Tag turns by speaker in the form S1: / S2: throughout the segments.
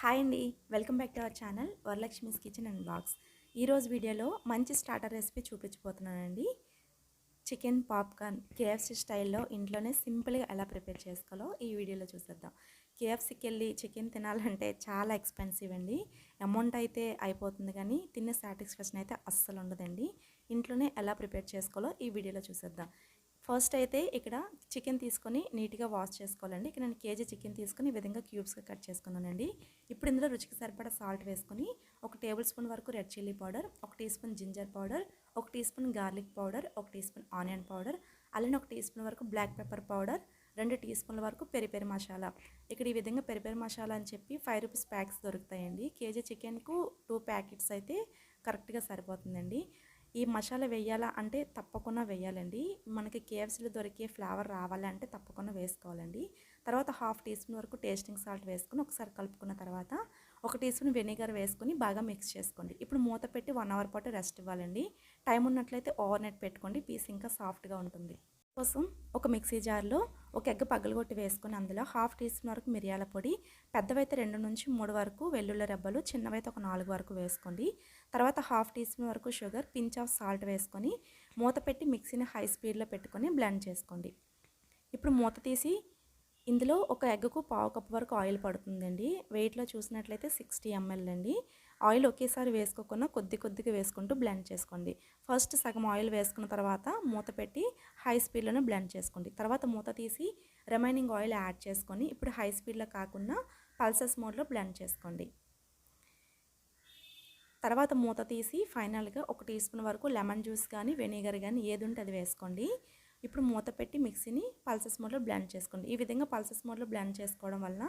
S1: Hi అండి. Welcome back to our channel Varalakshmi's kitchen and box. ఈరోజు వీడియోలో మంచి స్టార్టర్ రెసిపీ చూపించబోతున్నానండి. చికెన్ పాప్కార్న్ కేఎఫ్సీ స్టైల్లో ఇంట్లోనే సింపుల్గా ఎలా ప్రిపేర్ చేసుకోవాలో ఈ వీడియోలో చూసేద్దాం. కేఎఫ్సీకి వెళ్ళి చికెన్ తినాలంటే చాలా ఎక్స్పెన్సివ్ అండి. అమౌంట్ అయితే అయిపోతుంది కానీ తినే సాటిస్ఫాక్షన్ అయితే అస్సలు ఉండదండి. ఇంట్లోనే ఎలా ప్రిపేర్ చేసుకోవాలో ఈ వీడియోలో చూసేద్దాం. ఫస్ట్ అయితే ఇక్కడ చికెన్ తీసుకొని నీట్గా వాష్ చేసుకోవాలండి. ఇక్కడ నేను కేజీ చికెన్ తీసుకొని ఈ విధంగా క్యూబ్స్గా కట్ చేసుకున్నానండి. ఇప్పుడు ఇందులో రుచికి సరిపడా సాల్ట్ వేసుకొని ఒక టేబుల్ స్పూన్ వరకు రెడ్ చిల్లీ పౌడర్ ఒక టీ స్పూన్ జింజర్ పౌడర్ ఒక టీ స్పూన్ గార్లిక్ పౌడర్ ఒక టీ స్పూన్ ఆనియన్ పౌడర్ అలానే ఒక టీ స్పూన్ వరకు బ్లాక్ పెప్పర్ పౌడర్ రెండు టీ స్పూన్ల వరకు పెరి పెరి మసాలా. ఇక్కడ ఈ విధంగా పెరి పెరి మసాలా అని చెప్పి ఫైవ్ రూపీస్ ప్యాక్స్ దొరుకుతాయండి. కేజీ చికెన్కు టూ ప్యాకెట్స్ అయితే కరెక్ట్గా సరిపోతుందండి. ఈ మసాలా వేయాలా అంటే తప్పకుండా వేయాలండి. మనకి కేఎఫ్సీలో దొరికే ఫ్లేవర్ రావాలంటే తప్పకుండా వేసుకోవాలండి. తర్వాత హాఫ్ టీ స్పూన్ వరకు టేస్టింగ్ సాల్ట్ వేసుకుని ఒకసారి కలుపుకున్న తర్వాత ఒక టీ స్పూన్ వెనిగర్ వేసుకుని బాగా మిక్స్ చేసుకోండి. ఇప్పుడు మూత పెట్టి వన్ అవర్ పాటు రెస్ట్ ఇవ్వాలండి. టైం ఉన్నట్లయితే ఓవర్ నైట్ పెట్టుకోండి. పీస్ ఇంకా సాఫ్ట్గా ఉంటుంది. కోసం ఒక మిక్సీ జార్లో ఒక ఎగ్ పగలగొట్టి వేసుకొని అందులో హాఫ్ టీ స్పూన్ వరకు మిరియాల పొడి పెద్దవైతే రెండు నుంచి మూడు వరకు వెల్లుల్లి రెబ్బలు చిన్నవైతే ఒక నాలుగు వరకు వేసుకోండి. తర్వాత హాఫ్ టీ స్పూన్ వరకు షుగర్ పించ్ ఆఫ్ సాల్ట్ వేసుకొని మూత పెట్టి మిక్సీని హై స్పీడ్లో పెట్టుకొని బ్లెండ్ చేసుకోండి. ఇప్పుడు మూత తీసి ఇందులో ఒక ఎగ్కు పావు కప్పు వరకు ఆయిల్ పడుతుందండి. వెయిట్లో చూసినట్లయితే సిక్స్టీ ఎంఎల్ అండి. ఆయిల్ ఒకేసారి వేసుకోకుండా కొద్ది కొద్దిగా వేసుకుంటూ బ్లెండ్ చేసుకోండి. ఫస్ట్ సగం ఆయిల్ వేసుకున్న తర్వాత మూత పెట్టి హై స్పీడ్లోనే బ్లెండ్ చేసుకోండి. తర్వాత మూత తీసి రిమైనింగ్ ఆయిల్ యాడ్ చేసుకొని ఇప్పుడు హై స్పీడ్లో కాకుండా పల్సెస్ మోడ్లో బ్లెండ్ చేసుకోండి. తర్వాత మూత తీసి ఫైనల్గా ఒక టీ స్పూన్ వరకు లెమన్ జ్యూస్ కానీ వెనిగర్ కానీ ఏది ఉంటే అది వేసుకోండి. ఇప్పుడు మూత పెట్టి మిక్సీని పల్సెస్ మోడ్లో బ్లెండ్ చేసుకోండి. ఈ విధంగా పల్సెస్ మోడ్లో బ్లెండ్ చేసుకోవడం వల్ల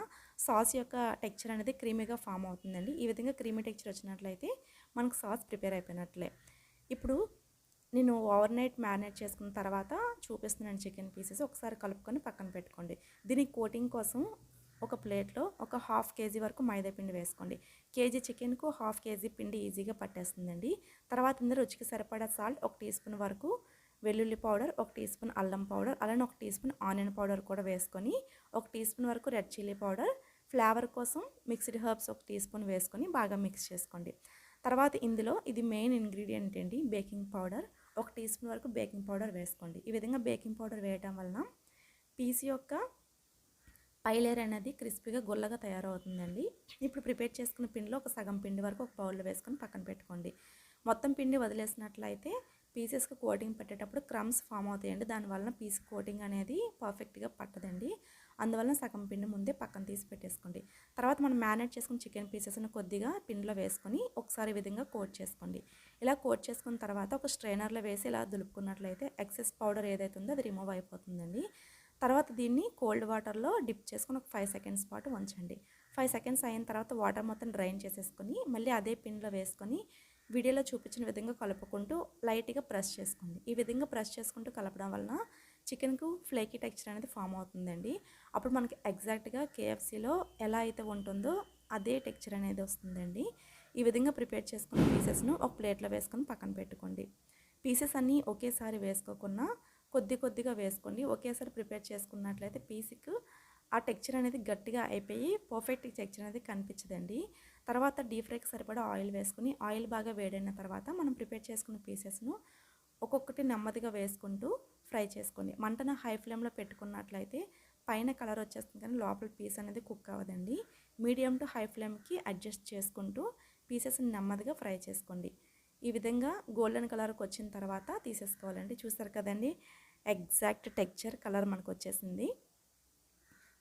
S1: సాస్ యొక్క టెక్చర్ అనేది క్రీమీగా ఫామ్ అవుతుందండి. ఈ విధంగా క్రీమీ టెక్చర్ వచ్చినట్లయితే మనకు సాస్ ప్రిపేర్ అయిపోయినట్లే. ఇప్పుడు నేను ఓవర్ నైట్ మ్యారినేట్ చేసుకున్న తర్వాత చూపిస్తున్నాను చికెన్ పీసెస్. ఒకసారి కలుపుకొని పక్కన పెట్టుకోండి. దీని కోటింగ్ కోసం ఒక ప్లేట్లో ఒక హాఫ్ కేజీ వరకు మైదా పిండి వేసుకోండి. కేజీ చికెన్కు హాఫ్ కేజీ పిండి ఈజీగా పట్టేస్తుందండి. తర్వాత ఇందులో రుచికి సరిపడా సాల్ట్ ఒక టీ స్పూన్ వరకు వెల్లుల్లి పౌడర్ ఒక టీ స్పూన్ అల్లం పౌడర్ అలానే ఒక టీ స్పూన్ ఆనియన్ పౌడర్ కూడా వేసుకొని ఒక టీ స్పూన్ వరకు రెడ్ చిల్లీ పౌడర్ ఫ్లేవర్ కోసం మిక్స్డ్ హర్బ్స్ ఒక టీ స్పూన్ వేసుకొని బాగా మిక్స్ చేసుకోండి. తర్వాత ఇందులో ఇది మెయిన్ ఇంగ్రీడియంట్ ఏంటి? బేకింగ్ పౌడర్ ఒక టీ స్పూన్ వరకు బేకింగ్ పౌడర్ వేసుకోండి. ఈ విధంగా బేకింగ్ పౌడర్ వేయటం వలన పీస్ యొక్క పై లేయర్ అనేది క్రిస్పీగా గుల్లగా తయారవుతుందండి. ఇప్పుడు ప్రిపేర్ చేసుకున్న పిండిలో ఒక సగం పిండి వరకు ఒక బౌల్లో వేసుకొని పక్కన పెట్టుకోండి. మొత్తం పిండి వదిలేసినట్లయితే పీసెస్కి కోటింగ్ పెట్టేటప్పుడు క్రమ్స్ ఫామ్ అవుతాయండి. దానివల్ల పీస్ కోటింగ్ అనేది పర్ఫెక్ట్గా పట్టదండి. అందువలన సగం పిండి ముందే పక్కన తీసి పెట్టేసుకోండి. తర్వాత మనం మ్యారినేట్ చేసుకున్న చికెన్ పీసెస్ని కొద్దిగా పిండిలో వేసుకొని ఒకసారి విధంగా కోట్ చేసుకోండి. ఇలా కోట్ చేసుకున్న తర్వాత ఒక స్ట్రైనర్లో వేసి ఇలా దులుపుకున్నట్లయితే ఎక్సెస్ పౌడర్ ఏదైతే ఉందో అది రిమూవ్ అయిపోతుందండి. తర్వాత దీన్ని కోల్డ్ వాటర్లో డిప్ చేసుకుని ఒక ఫైవ్ సెకండ్స్ పాటు ఉంచండి ఫైవ్ సెకండ్స్ అయిన తర్వాత వాటర్ మొత్తం డ్రైన్ చేసేసుకొని మళ్ళీ అదే పిండిలో వేసుకొని వీడియోలో చూపించిన విధంగా కలుపుకుంటూ లైట్గా ప్రెస్ చేసుకోండి ఈ విధంగా ప్రెస్ చేసుకుంటూ కలపడం వలన చికెన్కు ఫ్లేకీ టెక్స్చర్ అనేది ఫామ్ అవుతుందండి. అప్పుడు మనకి ఎగ్జాక్ట్గా కేఎఫ్సీలో ఎలా అయితే ఉంటుందో అదే టెక్స్చర్ అనేది వస్తుందండి. ఈ విధంగా ప్రిపేర్ చేసుకున్న పీసెస్ను ఒక ప్లేట్లో వేసుకొని పక్కన పెట్టుకోండి. పీసెస్ అన్నీ ఒకేసారి వేసుకోకుండా కొద్ది కొద్దిగా వేసుకోండి. ఒకేసారి ప్రిపేర్ చేసుకున్నట్లయితే పీస్కి ఆ టెక్చర్ అనేది గట్టిగా అయిపోయి పర్ఫెక్ట్ టెక్చర్ అనేది కనిపించదండి. తర్వాత డీప్ ఫ్రైకి సరిపడా ఆయిల్ వేసుకుని ఆయిల్ బాగా వేడైన తర్వాత మనం ప్రిపేర్ చేసుకున్న పీసెస్ను ఒక్కొక్కటి నెమ్మదిగా వేసుకుంటూ ఫ్రై చేసుకోండి. మంటను హై ఫ్లేమ్లో పెట్టుకున్నట్లయితే పైన కలర్ వచ్చేస్తుంది కానీ లోపల పీస్ అనేది కుక్ అవ్వదండి. మీడియం టు హై ఫ్లేమ్కి అడ్జస్ట్ చేసుకుంటూ పీసెస్ని నెమ్మదిగా ఫ్రై చేసుకోండి. ఈ విధంగా గోల్డెన్ కలర్కి వచ్చిన తర్వాత తీసేసుకోవాలండి. చూసారు కదండి ఎగ్జాక్ట్ టెక్చర్ కలర్ మనకు వచ్చేసింది.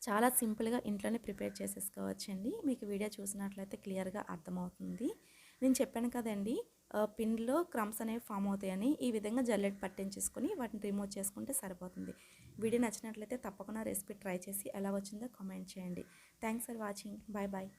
S1: చాలా సింపుల్గా ఇంట్లోనే ప్రిపేర్ చేసేసుకోవచ్చండి. మీకు వీడియో చూసినట్లయితే క్లియర్గా అర్థమవుతుంది. నేను చెప్పాను కదండి పిండిలో క్రమ్స్ అనేవి ఫామ్ అవుతాయని ఈ విధంగా జల్లెట్ పట్టించేసుకొని వాటిని రిమూవ్ చేసుకుంటే సరిపోతుంది. వీడియో నచ్చినట్లయితే తప్పకుండా రెసిపీ ట్రై చేసి ఎలా వచ్చిందో కామెంట్ చేయండి. Thanks for watching. Bye bye